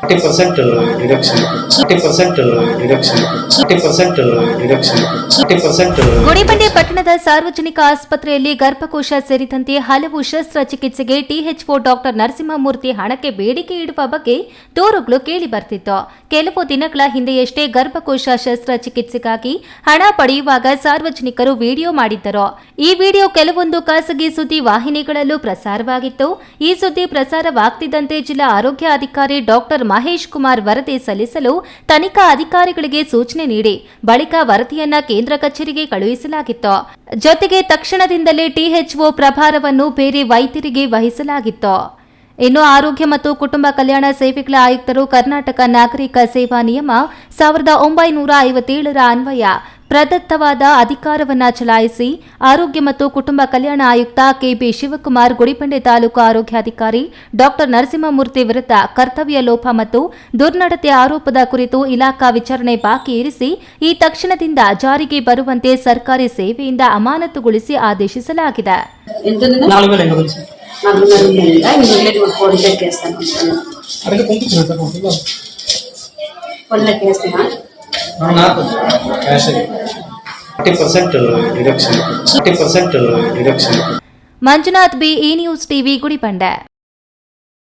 Forty percent reduction forty percent reduction forty percent reduction forty percent Gudibande ಪಟ್ಟಣದ ಸಾರ್ವಜನಿಕ ಆಸ್ಪತ್ರೆಯಲ್ಲಿ ಗರ್ಭಕೋಶ ಸೇರಿದಂತೆ ಹಲವು ಶಸ್ತ್ರಚಿಕಿತ್ಸೆಗೆ ಓ ಡಾಕ್ಟರ್ ನರಸಿಂಹಮೂರ್ತಿ ಹಣಕ್ಕೆ ಬೇಡಿಕೆ ಇಡುವ ಬಗ್ಗೆ ದೂರುಗಳು ಕೇಳಿ ಬರ್ತಿತ್ತು. ಕೆಲವು ದಿನಗಳ ಹಿಂದೆಯಷ್ಟೇ ಗರ್ಭಕೋಶ ಶಸ್ತ್ರಚಿಕಿತ್ಸೆಗಾಗಿ ಹಣ ಪಡೆಯುವಾಗ ಸಾರ್ವಜನಿಕರು ವಿಡಿಯೋ ಮಾಡಿದ್ದರು. ಈ ವಿಡಿಯೋ ಕೆಲವೊಂದು ಖಾಸಗಿ ಸುದ್ದಿ ವಾಹಿನಿಗಳಲ್ಲೂ ಪ್ರಸಾರವಾಗಿತ್ತು. ಈ ಸುದ್ದಿ ಪ್ರಸಾರವಾಗ್ತಿದ್ದಂತೆ ಜಿಲ್ಲಾ ಆರೋಗ್ಯ ಅಧಿಕಾರಿ ಡಾಕ್ಟರ್ ಮಹೇಶ್ ಕುಮಾರ್ ವರದಿ ಸಲ್ಲಿಸಲು ತನಿಖಾ ಅಧಿಕಾರಿಗಳಿಗೆ ಸೂಚನೆ ನೀಡಿ, ಬಳಿಕ ವರದಿಯನ್ನ ಕೇಂದ್ರ ಕಚೇರಿಗೆ ಕಳುಹಿಸಲಾಗಿತ್ತು. ಜೊತೆಗೆ ತಕ್ಷಣದಿಂದಲೇ ಟಿಎಚ್ಒ ಪ್ರಭಾರವನ್ನು ಬೇರೆ ವೈದ್ಯರಿಗೆ ವಹಿಸಲಾಗಿತ್ತು. ಇನ್ನು ಆರೋಗ್ಯ ಮತ್ತು ಕುಟುಂಬ ಕಲ್ಯಾಣ ಸೇವೆಗಳ ಆಯುಕ್ತರು ಕರ್ನಾಟಕ ನಾಗರಿಕ ಸೇವಾ ನಿಯಮ ಸಾವಿರದ ಒಂಬೈನೂರ ಐವತ್ತೇಳರ ಅನ್ವಯ ಪ್ರದತ್ತವಾದ ಅಧಿಕಾರವನ್ನು ಚಲಾಯಿಸಿ ಆರೋಗ್ಯ ಮತ್ತು ಕುಟುಂಬ ಕಲ್ಯಾಣ ಆಯುಕ್ತ ಕೆಬಿ ಶಿವಕುಮಾರ್ ಗುಡಿಪಂಡೆ ತಾಲೂಕು ಆರೋಗ್ಯಾಧಿಕಾರಿ ಡಾಕ್ಟರ್ ನರಸಿಂಹಮೂರ್ತಿ ವಿರುದ್ಧ ಕರ್ತವ್ಯ ಲೋಪ ಮತ್ತು ದುರ್ನಡತೆ ಆರೋಪದ ಕುರಿತು ಇಲಾಖಾ ವಿಚಾರಣೆ ಬಾಕಿ ಇರಿಸಿ ಈ ತಕ್ಷಣದಿಂದ ಜಾರಿಗೆ ಬರುವಂತೆ ಸರ್ಕಾರಿ ಸೇವೆಯಿಂದ ಅಮಾನತುಗೊಳಿಸಿ ಆದೇಶಿಸಲಾಗಿದೆ. ఎంత Manjunath B E news TV Gudibande